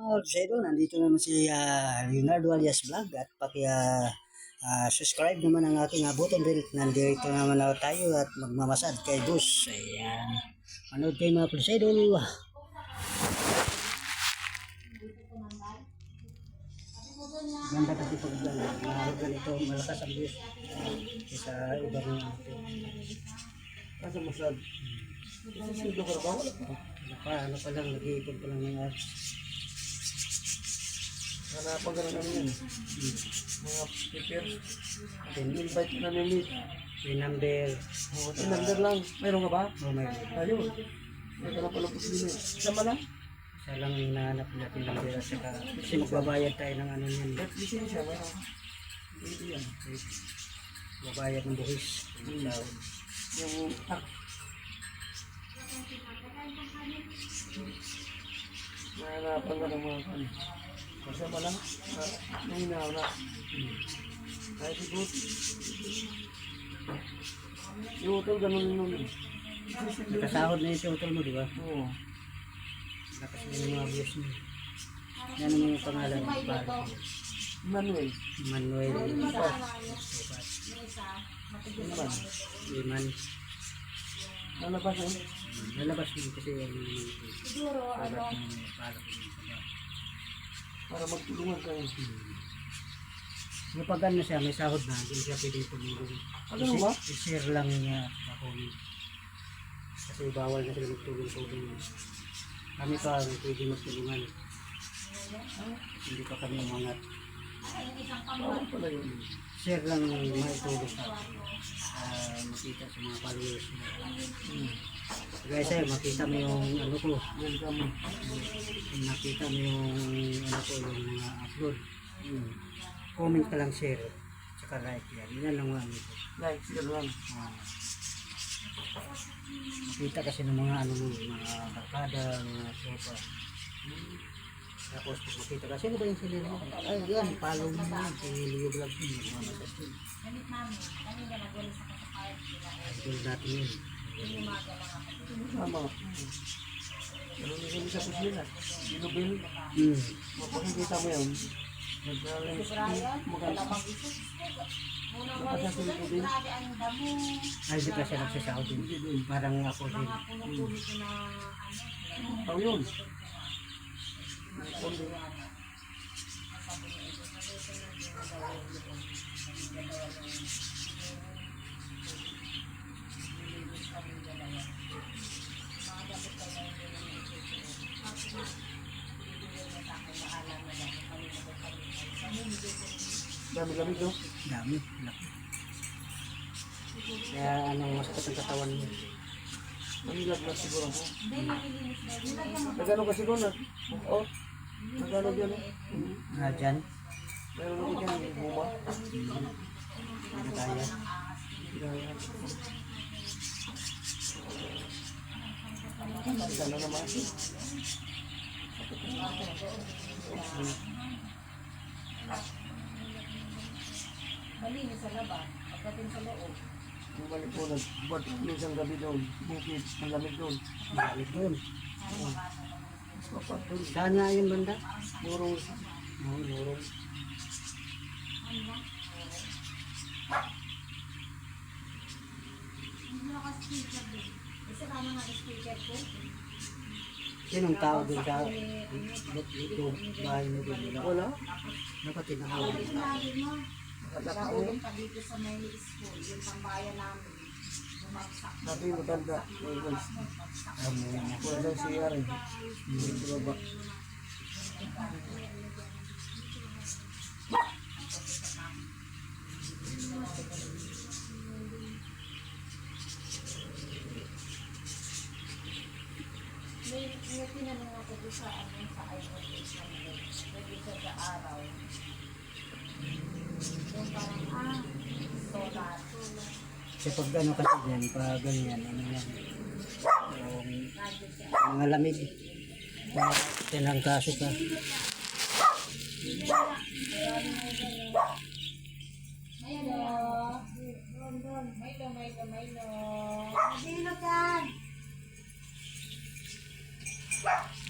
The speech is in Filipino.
Mga sa idol, nandito naman si ah, Leonardo alias Vlog at paki ah, ah, subscribe naman ang aking uh, button bell. Nandito naman na tayo at magmamasad kay Boss. Ayan. Manood kayo mga sa idol. Ganda kasi pag uh, ganito, malakas ang bus. Kaysa iba rin ito. Nasa masad. Susundo ka na ba? Wala pa. Ano pa, ano pa lang, nag-iipon pa lang ng apps. Hanapan ka na namin. Mga papers. Invite na namin. Yung number, Oh, number lang. Mayroon ka ba? oh may Ayun. May ka na pala pusin eh. Sama lang. isa lang yung nahanap natin ng pera saka kasi magbabayad tayo ng ano yan. At lisensya, mayroon. Pwede yan. Magbabayad ng buhis. Ikaw. Yung tak. Nahanapan ka ng mga kan. Kasama lang. May hinaw na. Kahit ikot. Yung utol, ganun nun. Nakasahod na yung total mo, di ba? Oo. Lakas na yung mga views mo. Yan ang yung pangalan ng pare. Manuel. Manuel. Naman. Liman. Lalabas yun. Lalabas mo kasi yung Siguro, ano, ng pare. Para magtulungan kayo. Yung pag ano siya, may sahod na, hindi siya pwede tumulong. Ano ba? I- I-share lang niya sa comment. Kasi bawal na sila magtulong-tulong. Kami pa, pwede magtulungan. Hindi pa kami umangat. Bawal pala yun. Share lang maitulong sa uh, makita sa mga followers mo. Hmm. Guys, eh, makita mo yung ano ko. Nakita mo yung ano ko, yung mga upload. Hmm. Comment ka lang share. Tsaka like yan. Yan lang ano ko. Like, share lang. Ah. Makita kasi ng mga ano mo, mga barkada, mga tropa. Tapos pag makita ka, sino ba yung sila mo? Ay, yan, follow mo yan. Si Leo Vlog mo, magmamasas yun. gamit namin. Kanina nagwala sa kasakayat nila. Idol natin yun. Tama. Kami sa kusina? Ginubel. Hmm. Mapakikita mo yun. Brian, maganda. Ay, di ka siya nagsasahod din. Parang ako din. Tao yun. Kondo. Dami-dami no? Dami. Kaya ano, masakit ang katawan mo. Manilag na siguro ako. Hindi. Nagano kasi ko na? Oh. Nagano dyan? Hmm. Ah, dyan. Meron ako dyan, buma. Ano kaya? Sana naman. Malinis sa labas. Pagdating sa loob. Bumalik po, nagbuhat isang gabi doon. Bukit, ang lamig doon. Balik doon. Saan nga yung banda? Mga speaker ko. Sinong tao doon sa bahay mo doon? Wala. wala. Dapat tinakaw. Sinabi nahulog ka dito sa may school, yung tambayan namin. Bumagsak. Sabi mo tanda. Wala siya rin. Dito baba. May, may tinanong ako sa ano sa iPhone 8 na nag-register sa araw. Yung parang, ah, solar. Kasi pag ano kasi dyan, pag ganyan, ano yan, yung mga lamig. Kaya tinangkaso ka.